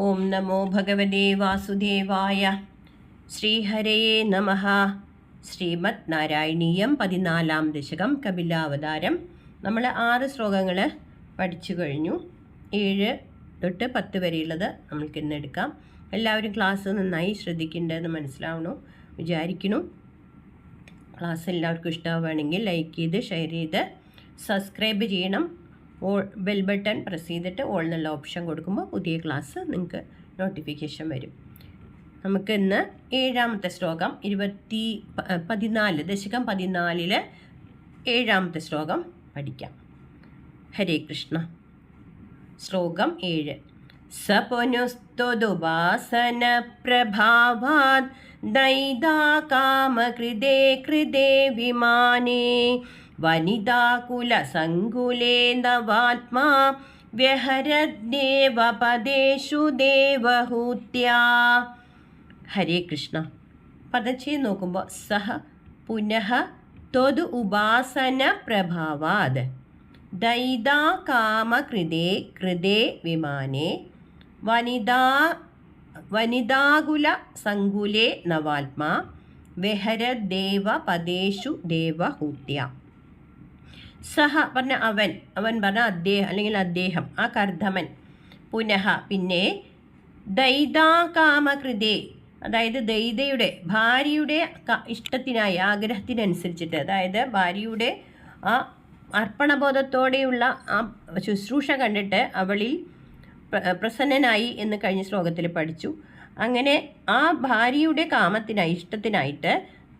ഓം നമോ ഭഗവതേ വാസുദേവായ. ശ്രീഹരയേ നമ. ശ്രീമദ് നാരായണീയം പതിനാലാം ദശകം കപിലാവതാരം. നമ്മൾ ആറ് ശ്ലോകങ്ങൾ പഠിച്ചു കഴിഞ്ഞു. ഏഴ് തൊട്ട് പത്ത് വരെയുള്ളത് നമ്മൾക്ക് ഇന്ന് എടുക്കാം. എല്ലാവരും ക്ലാസ് നന്നായി ശ്രദ്ധിക്കേണ്ടതെന്ന് മനസ്സിലാവണു വിചാരിക്കണു. ക്ലാസ് എല്ലാവർക്കും ഇഷ്ടമാവുകയാണെങ്കിൽ ലൈക്ക് ചെയ്ത് ഷെയർ ചെയ്ത് സബ്സ്ക്രൈബ് ചെയ്യണം. ഓൾ ബെൽ ബട്ടൺ പ്രസ് ചെയ്തിട്ട് ഓൾ എന്നുള്ള ഓപ്ഷൻ കൊടുക്കുമ്പോൾ പുതിയ ക്ലാസ് നിങ്ങൾക്ക് നോട്ടിഫിക്കേഷൻ വരും. നമുക്ക് ഇന്ന് ഏഴാമത്തെ ശ്ലോകം ഇരുപത്തി പതിനാല് ദശകം പതിനാലിൽ ഏഴാമത്തെ ശ്ലോകം പഠിക്കാം. ഹരേ കൃഷ്ണ. ശ്ലോകം ഏഴ്. സപുനുസ്തുവാസന പ്രഭാവാത് ദൈതാ കാമകൃതേ കൃതേ വിമാനേ വനിതാകുലസങ്കുലേ നവാത്മാ വ്യഹരദ്ദേവ പദേഷു ദേവഹൂത്യ. ഹരേ കൃഷ്ണ. പദച്ചേ നോക്കുമ്പോൾ സഹ പുനഃ ത്വതു ഉപാസന പ്രഭാവാത്. ദൈതാകാമകൃതേ കൃതേ വിമാനേ. വനിതാ വനിതാകുല സങ്കുലേ നവാത്മാ. വെഹരദേവ പദേഷു ദേവഹൂത്യ. സഹ പറഞ്ഞ അവൻ അവൻ പറഞ്ഞ അദ്ദേഹം അല്ലെങ്കിൽ അദ്ദേഹം ആ കർദ്ധമൻ. പുനഃ പിന്നെ ദൈതാകാമകൃതേ അതായത് ദൈതയുടെ ഭാര്യയുടെ ഇഷ്ടത്തിനായി ആഗ്രഹത്തിനനുസരിച്ചിട്ട് അതായത് ഭാര്യയുടെ ആ അർപ്പണബോധത്തോടെയുള്ള ആ ശുശ്രൂഷ കണ്ടിട്ട് അവളിൽ പ്രസന്നനായി എന്ന് കഴിഞ്ഞ ശ്ലോകത്തിൽ പഠിച്ചു. അങ്ങനെ ആ ഭാര്യയുടെ കാമത്തിനായി ഇഷ്ടത്തിനായിട്ട്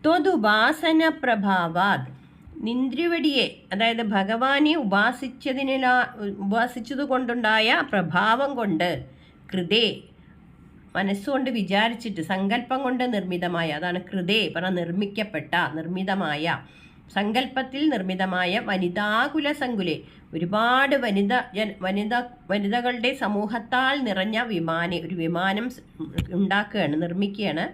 ത്വതുപാസന പ്രഭാവാത് നിന്ദ്രിവടിയെ അതായത് ഭഗവാനെ ഉപാസിച്ചതിനാ ഉപാസിച്ചത് കൊണ്ടുണ്ടായ പ്രഭാവം കൊണ്ട് കൃതേ മനസ്സുകൊണ്ട് വിചാരിച്ചിട്ട് സങ്കല്പം കൊണ്ട് നിർമ്മിതമായ അതാണ് കൃതേ പറഞ്ഞ നിർമ്മിക്കപ്പെട്ട നിർമ്മിതമായ സങ്കല്പത്തിൽ നിർമ്മിതമായ വനിതാകുല സങ്കുലെ ഒരുപാട് വനിത വനിത വനിതകളുടെ സമൂഹത്താൽ നിറഞ്ഞ വിമാനെ ഒരു വിമാനം ഉണ്ടാക്കുകയാണ് നിർമ്മിക്കുകയാണ്.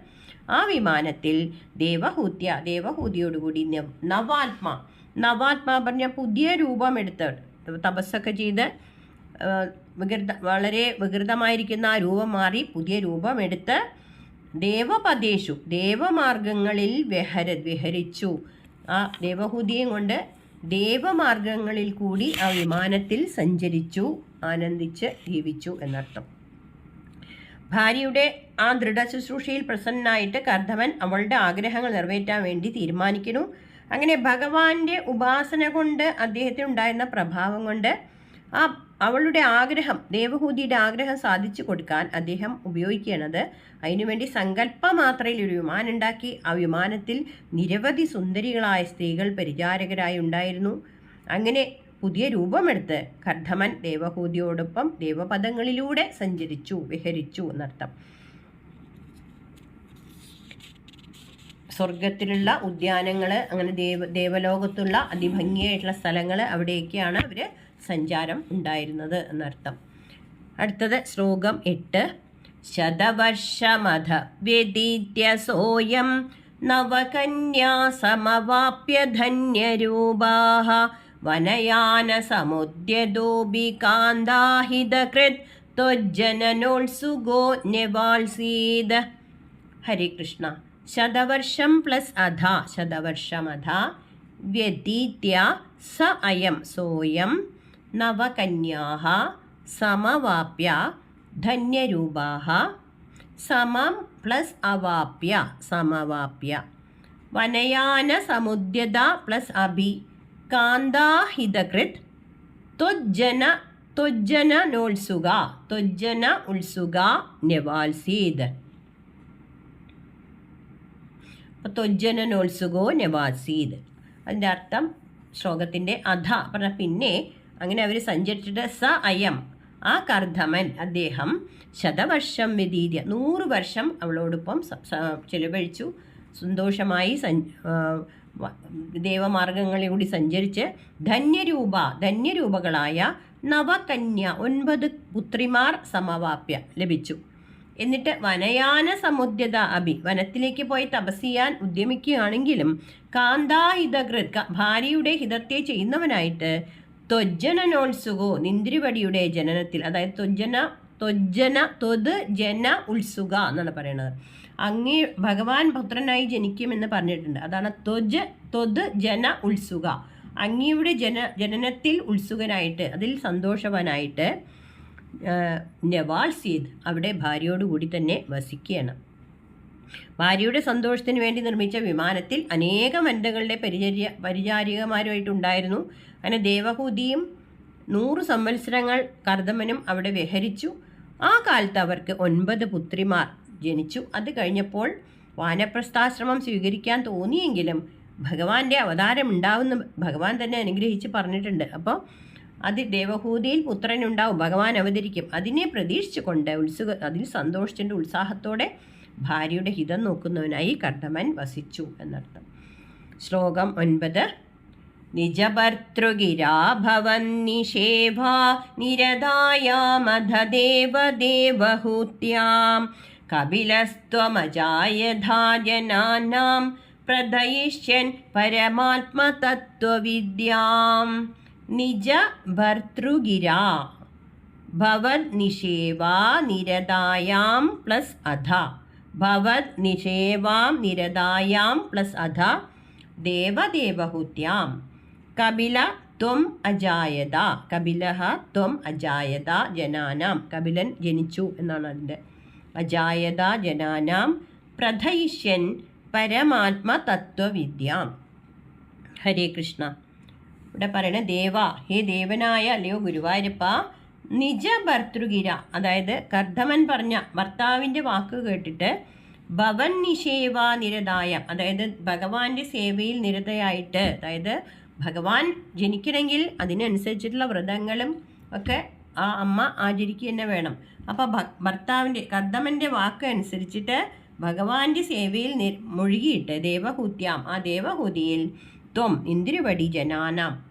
ആ വിമാനത്തിൽ ദേവഹൂത്യ ദേവഹൂതിയോടുകൂടി നവ് നവാത്മ നവാത്മ പറഞ്ഞ പുതിയ രൂപമെടുത്ത് തപസ്സൊക്കെ ചെയ്ത് വികൃത വളരെ വികൃതമായിരിക്കുന്ന ആ രൂപം മാറി പുതിയ രൂപമെടുത്ത് ദേവപദേശു ദേവമാർഗങ്ങളിൽ വിഹര വിഹരിച്ചു. ആ ദേവഹൂതിയും കൊണ്ട് ദേവമാർഗങ്ങളിൽ കൂടി ആ വിമാനത്തിൽ സഞ്ചരിച്ചു ആനന്ദിച്ച് ജീവിച്ചു എന്നർത്ഥം. ഭാര്യയുടെ ആ ദൃഢ ശുശ്രൂഷയിൽ പ്രസന്നനായിട്ട് കർദ്ധവൻ അവളുടെ ആഗ്രഹങ്ങൾ നിറവേറ്റാൻ വേണ്ടി തീരുമാനിക്കുന്നു. അങ്ങനെ ഭഗവാന്റെ ഉപാസന കൊണ്ട് അദ്ദേഹത്തിന് ഉണ്ടായിരുന്ന പ്രഭാവം കൊണ്ട് ആ അവളുടെ ആഗ്രഹം ദേവഹൂതിയുടെ ആഗ്രഹം സാധിച്ചു കൊടുക്കാൻ അദ്ദേഹം ഉപയോഗിക്കണത് അതിനുവേണ്ടി സങ്കല്പ മാത്രയിൽ ഒരു വിമാനം ഉണ്ടാക്കി. ആ വിമാനത്തിൽ നിരവധി സുന്ദരികളായ സ്ത്രീകൾ പരിചാരകരായി ഉണ്ടായിരുന്നു. അങ്ങനെ പുതിയ രൂപമെടുത്ത് കർദ്ധമൻ ദേവഹൂതിയോടൊപ്പം ദേവപദങ്ങളിലൂടെ സഞ്ചരിച്ചു വിഹരിച്ചു എന്നർത്ഥം. സ്വർഗത്തിലുള്ള ഉദ്യാനങ്ങൾ അങ്ങനെ ദേവ ദേവലോകത്തുള്ള അതിഭംഗിയായിട്ടുള്ള സ്ഥലങ്ങൾ അവിടെയൊക്കെയാണ് അവർ സഞ്ചാരം ഉണ്ടായിരുന്നത് എന്നർത്ഥം. അടുത്തത് ശ്ലോകം എട്ട്. ശതവർഷമധ വ്യതീത്യ സോയം നവകന്യാ വനയാന സമുദ്യതോപി കാന്താഹിതകൃത് ത്വജ്ജനനോത്സുഗോ ന്യവാൾസീത് ഹരേ കൃഷ്ണ ശതവർഷം പ്ലസ് അധ ശതവർഷമധ വ്യതീത്യ സ അയം സോയം നവകന്യാः സമവാപ്യ ധന്യരൂപാः സമം പ്ലസ് അവാപ്യ സമവാപ്യ വനയാന സമുദ്യത പ്ലസ് അഭി കാന്താഹിതകൃത് ത്വജ്ജന ത്വജ്ജനോത്സുക ത്വജ്ജന ഉത്സുക നെവാൽസീത്. ത്വജ്ജന നോത്സുകോ നെവാസീത് അതിന്റെ അർത്ഥം ശ്ലോകത്തിന്റെ അധ പറഞ്ഞ പിന്നെ അങ്ങനെ അവർ സഞ്ചരിച്ചിട്ട് സ അയം ആ കർദ്ധമൻ അദ്ദേഹം ശതവർഷം വ്യതീര്യ നൂറ് വർഷം അവളോടൊപ്പം ചെലവഴിച്ചു സന്തോഷമായി സഞ്ച ദേവമാർഗങ്ങളിലൂടെ സഞ്ചരിച്ച് ധന്യരൂപ ധന്യരൂപകളായ നവകന്യ ഒൻപത് പുത്രിമാർ സമവാപ്യ ലഭിച്ചു. എന്നിട്ട് വനയാന സമുദ്യത അഭി വനത്തിലേക്ക് പോയി തപസ് ചെയ്യാൻ ഉദ്യമിക്കുകയാണെങ്കിലും കാന്താഹിതകൃത് ഭാര്യയുടെ ഹിതത്തെ ചെയ്യുന്നവനായിട്ട് ത്വജ്ജനനോത്സുകോ നിന്ദ്രിവടിയുടെ ജനനത്തിൽ അതായത് ത്വജന ത്വത് ജന ഉത്സുക എന്നാണ് പറയുന്നത്. അങ്ങേ ഭഗവാൻ പുത്രനായി ജനിക്കുമെന്ന് പറഞ്ഞിട്ടുണ്ട്. അതാണ് ത്വജ ത്വത് ജന ഉത്സുക. അങ്ങയുടെ ജന ജനനത്തിൽ ഉത്സുകനായിട്ട് അതിൽ സന്തോഷവാനായിട്ട് നവാൽ സീദ് അവിടെ ഭാര്യയോടുകൂടി തന്നെ വസിക്കുകയാണ്. ഭാര്യയുടെ സന്തോഷത്തിന് വേണ്ടി നിർമ്മിച്ച വിമാനത്തിൽ അനേകം വനിതകളുടെ പരിചര്യ പരിചാരികമാരുമായിട്ടുണ്ടായിരുന്നു. അങ്ങനെ ദേവഹൂതിയും നൂറ് സംവത്സരങ്ങൾ കർദമനും അവിടെ വിഹരിച്ചു. ആ കാലത്ത് അവർക്ക് ഒൻപത് പുത്രിമാർ ജനിച്ചു. അത് കഴിഞ്ഞപ്പോൾ വാനപ്രസ്ഥാശ്രമം സ്വീകരിക്കാൻ തോന്നിയെങ്കിലും ഭഗവാന്റെ അവതാരം ഉണ്ടാവുന്ന ഭഗവാൻ തന്നെ അനുഗ്രഹിച്ച് പറഞ്ഞിട്ടുണ്ട്. അപ്പോൾ അത് ദേവഹൂതിയിൽ പുത്രനുണ്ടാവും. ഭഗവാൻ അവതരിക്കും. അതിനെ പ്രതീക്ഷിച്ചുകൊണ്ട് ഉത്സുക അതിൽ സന്തോഷത്തിന്റെ ഉത്സാഹത്തോടെ ഭാര്യയുടെ ഹിതം നോക്കുന്നവനായി കർദമൻ വസിച്ചു എന്നർത്ഥം. ശ്ലോകം ഒൻപത്. കപിലസ്ത്വമജായധാജനാനാം പ്രദയിഷ്യൻ പരമാത്മതത്വവിദ്യാം. നിജ ഭർത്തൃഗിരാ ഭവത് നിഷേവാ നിരതായാം പ്ലസ് അധ. ഭവത് നിഷേവാം നിരതായാം പ്ലസ് അധ. ദേവദേവഹൂത്യാം. കപില ത്വം അജായത. കപിലഹ ത്വം അജായത ജനാനാം. കപിലൻ ജനിച്ചു എന്നാണ് അതിന്റെ അജായത ജനാനാം. പ്രഥയിഷ്യൻ പരമാത്മതത്വവിദ്യാം. ഹരേ കൃഷ്ണ. ഇവിടെ പറയണ ദേവ ഹേ ദേവനായ അല്ലയോ ഗുരുവായൂരപ്പ നിജ ഭർത്തൃഗിര അതായത് കർദ്ധമൻ പറഞ്ഞ ഭർത്താവിന്റെ വാക്ക് കേട്ടിട്ട് ഭവൻ നിഷേവ നിരതായ അതായത് ഭഗവാന്റെ സേവയിൽ നിരതയായിട്ട് അതായത് ഭഗവാൻ ജനിക്കണമെങ്കിൽ അതിനനുസരിച്ചിട്ടുള്ള വ്രതങ്ങളും ഒക്കെ ആ അമ്മ ആചരിക്കുക തന്നെ വേണം. അപ്പോൾ ഭർത്താവിന്റെ കർദ്ദമന്റെ വാക്ക് അനുസരിച്ചിട്ട് ഭഗവാന്റെ സേവയിൽ മുഴുകിയിട്ട് ദേവഹൂത്യാം ആ ദേവഹൂതിയിൽ ത്വം ഇന്ദിരുവടി ജനാനാം.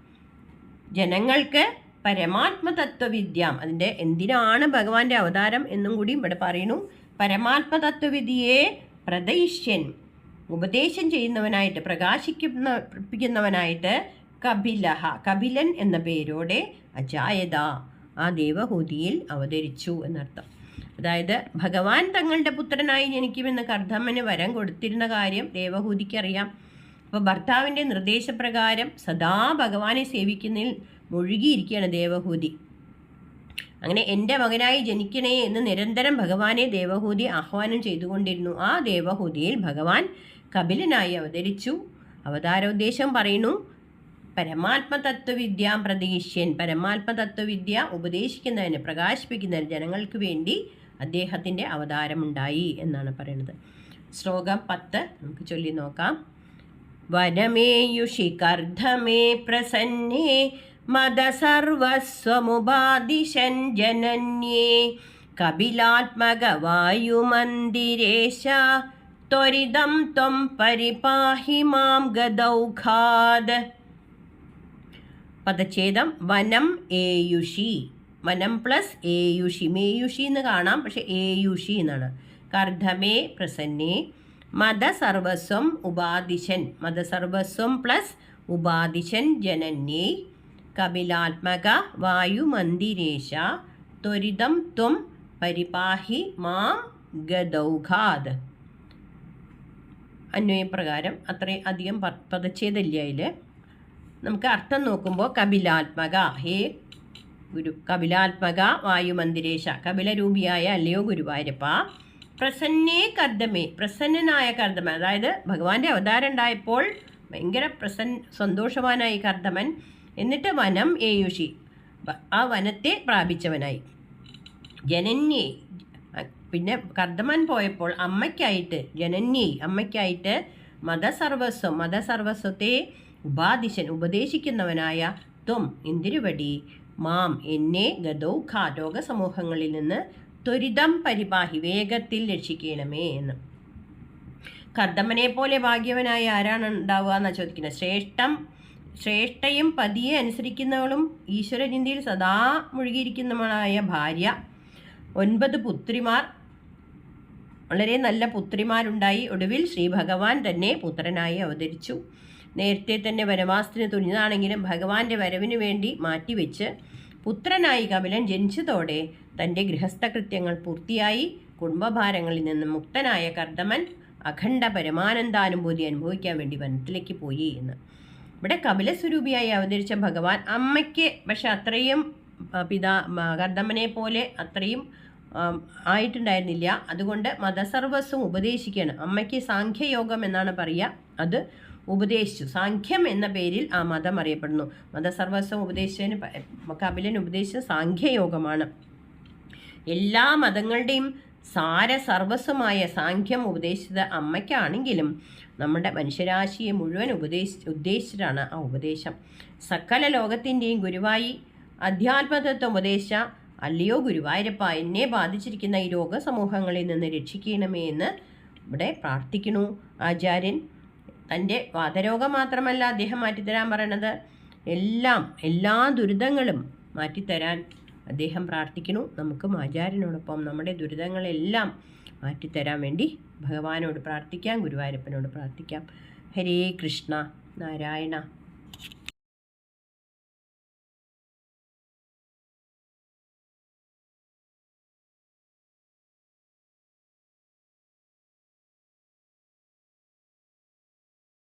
ജനങ്ങൾക്ക് പരമാത്മതത്വവിദ്യാം. അതിന്റെ എന്തിനാണ് ഭഗവാന്റെ അവതാരം എന്നും കൂടി ഇവിടെ പറയുന്നു. പരമാത്മതത്വവിദ്യയെ പ്രദയിഷ്യൻ. ഉപദേശം ചെയ്യുന്നവനായിട്ട് പ്രകാശിക്കുന്ന പ്രകാശിക്കുന്നവനായിട്ട് കപിലഹ കപിലൻ എന്ന പേരോടെ അജായത ആ ദേവഹൂതിയിൽ അവതരിച്ചു എന്നർത്ഥം. അതായത് ഭഗവാൻ തങ്ങളുടെ പുത്രനായി ജനിക്കുമെന്ന് കർദ്ധമ്മന് വരം കൊടുത്തിരുന്ന കാര്യം ദേവഹൂതിക്കറിയാം അപ്പോൾ ഭർത്താവിന്റെ നിർദ്ദേശപ്രകാരം സദാ ഭഗവാനെ സേവിക്കുന്നതിൽ മുഴുകിയിരിക്കുകയാണ് ദേവഹൂതി. അങ്ങനെ എന്റെ മകനായി ജനിക്കണേ എന്ന് നിരന്തരം ഭഗവാനെ ദേവഹൂതി ആഹ്വാനം ചെയ്തുകൊണ്ടിരുന്നു. ആ ദേവഹൂതിയിൽ ഭഗവാൻ കപിലനായി അവതരിച്ചു. അവതാരോദ്ദേശം പറയുന്നു പരമാത്മതത്വവിദ്യാം പ്രതീക്ഷ്യൻ. പരമാത്മതത്വവിദ്യ ഉപദേശിക്കുന്നതിന് പ്രകാശിപ്പിക്കുന്നതിന് ജനങ്ങൾക്ക് വേണ്ടി അദ്ദേഹത്തിന്റെ അവതാരമുണ്ടായി എന്നാണ് പറയുന്നത്. ശ്ലോകം പത്ത് നമുക്ക് ചൊല്ലി നോക്കാം. വനമേയുഷി കർദ്ധമേ പ്രസന്നേ മദസർവസ്വമുപാദിശൻ ജനന്യേ കപിലാത്മകവായുമന്ദിരേശ ത്വരിതം ത്വം പരിപാഹി മാം ഗദൗഖാദ് പദച്ഛേദം വനം ഏയുഷി വനം പ്ലസ് ഏയുഷി മേയുഷി എന്ന് കാണാം പക്ഷെ ഏയുഷി എന്നാണ്. കർദ്ധമേ പ്രസന്നേ മതസർവസ്വം ഉപാദിശൻ മതസർവസ്വം പ്ലസ് ഉപാദിശൻ ജനന്യേ കപിലാത്മക വായുമന്ദിരേശ ത്വരിതം ത്വം പരിപാഹി മാം ഗദൗഘാദ് അന്വയപ്രകാരം അത്രയും അധികം പദച്ഛേദമില്ല അതിൽ നമുക്ക് അർത്ഥം നോക്കുമ്പോൾ കപിലാത്മക ഹേ ഗുരു കപിലാത്മക വായുമന്ദിരേശ കപിലരൂപിയായ അല്ലയോ ഗുരുവായൂരപ്പ പ്രസന്നേ കർദ്ദമേ പ്രസന്നനായ കർദ്ദമൻ. അതായത് ഭഗവാന്റെ അവതാരം ഉണ്ടായപ്പോൾ ഭയങ്കര പ്രസൻ സന്തോഷവാനായി കർദ്ദമൻ. എന്നിട്ട് വനം ഏയുഷി. ആ വനത്തെ പ്രാപിച്ചവനായി. ജനന്യെ പിന്നെ കർദ്ദമൻ പോയപ്പോൾ അമ്മയ്ക്കായിട്ട് ജനന്യെ അമ്മയ്ക്കായിട്ട് മതസർവസ്വം മതസർവസ്വത്തെ ഉപാധിശൻ ഉപദേശിക്കുന്നവനായ ത്വം ഇന്ദിരുവടി മാം എന്നെ ഗതൗഖ രോഗസമൂഹങ്ങളിൽ നിന്ന് ത്വരിതം പരിപാഹി വേഗത്തിൽ രക്ഷിക്കണമേ എന്ന്. കർദ്ദമ്മനെ പോലെ ഭാഗ്യവനായ ആരാണ് ഉണ്ടാവുക എന്നാണ് ചോദിക്കുന്നത്? ശ്രേഷ്ഠം ശ്രേഷ്ഠയും പതിയെ അനുസരിക്കുന്നവളും ഈശ്വരചിന്തയിൽ സദാ മുഴുകിയിരിക്കുന്നവളായ ഭാര്യ. ഒൻപത് പുത്രിമാർ. വളരെ നല്ല പുത്രിമാരുണ്ടായി. ഒടുവിൽ ശ്രീ ഭഗവാൻ തന്നെ പുത്രനായി അവതരിച്ചു. നേരത്തെ തന്നെ വനവാസത്തിന് തുനിഞ്ഞതാണെങ്കിലും ഭഗവാന്റെ വരവിന് വേണ്ടി മാറ്റിവെച്ച് പുത്രനായി കപിലൻ ജനിച്ചതോടെ തന്റെ ഗൃഹസ്ഥ കൃത്യങ്ങൾ പൂർത്തിയായി. കുടുംബഭാരങ്ങളിൽ നിന്ന് മുക്തനായ കർദമൻ അഖണ്ഡ പരമാനന്ദാനുഭൂതി അനുഭവിക്കാൻ വേണ്ടി വനത്തിലേക്ക് പോയി എന്ന്. ഇവിടെ കപിലസ്വരൂപിയായി അവതരിച്ച ഭഗവാൻ അമ്മയ്ക്ക് പക്ഷെ അത്രയും പിതാ മ- പോലെ അത്രയും ആയിട്ടുണ്ടായിരുന്നില്ല. അതുകൊണ്ട് മതസർവസ്വം ഉപദേശിക്കുകയാണ്. അമ്മയ്ക്ക് സാഖ്യയോഗം എന്നാണ് പറയുക. അത് ഉപദേശിച്ചു. സാഖ്യം എന്ന പേരിൽ ആ മതം അറിയപ്പെടുന്നു. മതസർവസ്വം ഉപദേശിച്ചതിന് കപിലൻ ഉപദേശിച്ച സാഖ്യയോഗമാണ്. എല്ലാ മതങ്ങളുടെയും സാര സർവസ്വമായ സാഖ്യം ഉപദേശിച്ചത് അമ്മയ്ക്കാണെങ്കിലും നമ്മുടെ മനുഷ്യരാശിയെ മുഴുവൻ ഉപദേശി ഉദ്ദേശിച്ചിട്ടാണ് ആ ഉപദേശം. സകല ലോകത്തിന്റെയും ഗുരുവായി അധ്യാത്മതത്വം ഉപദേശ അല്ലയോ ഗുരുവായൂരപ്പ എന്നെ ബാധിച്ചിരിക്കുന്ന ഈ രോഗസമൂഹങ്ങളിൽ നിന്ന് രക്ഷിക്കണമേ എന്ന് ഇവിടെ പ്രാർത്ഥിക്കുന്നു. ആചാര്യൻ തന്റെ വാതരോഗം മാത്രമല്ല അദ്ദേഹം മാറ്റിത്തരാൻ പറയണത്. എല്ലാം എല്ലാ ദുരിതങ്ങളും മാറ്റിത്തരാൻ അദ്ദേഹം പ്രാർത്ഥിക്കുന്നു. നമുക്കും ആചാര്യനോടൊപ്പം നമ്മുടെ ദുരിതങ്ങളെല്ലാം മാറ്റിത്തരാൻ വേണ്ടി ഭഗവാനോട് പ്രാർത്ഥിക്കാം ഗുരുവായൂരപ്പനോട് പ്രാർത്ഥിക്കാം. ഹരേ കൃഷ്ണ നാരായണ.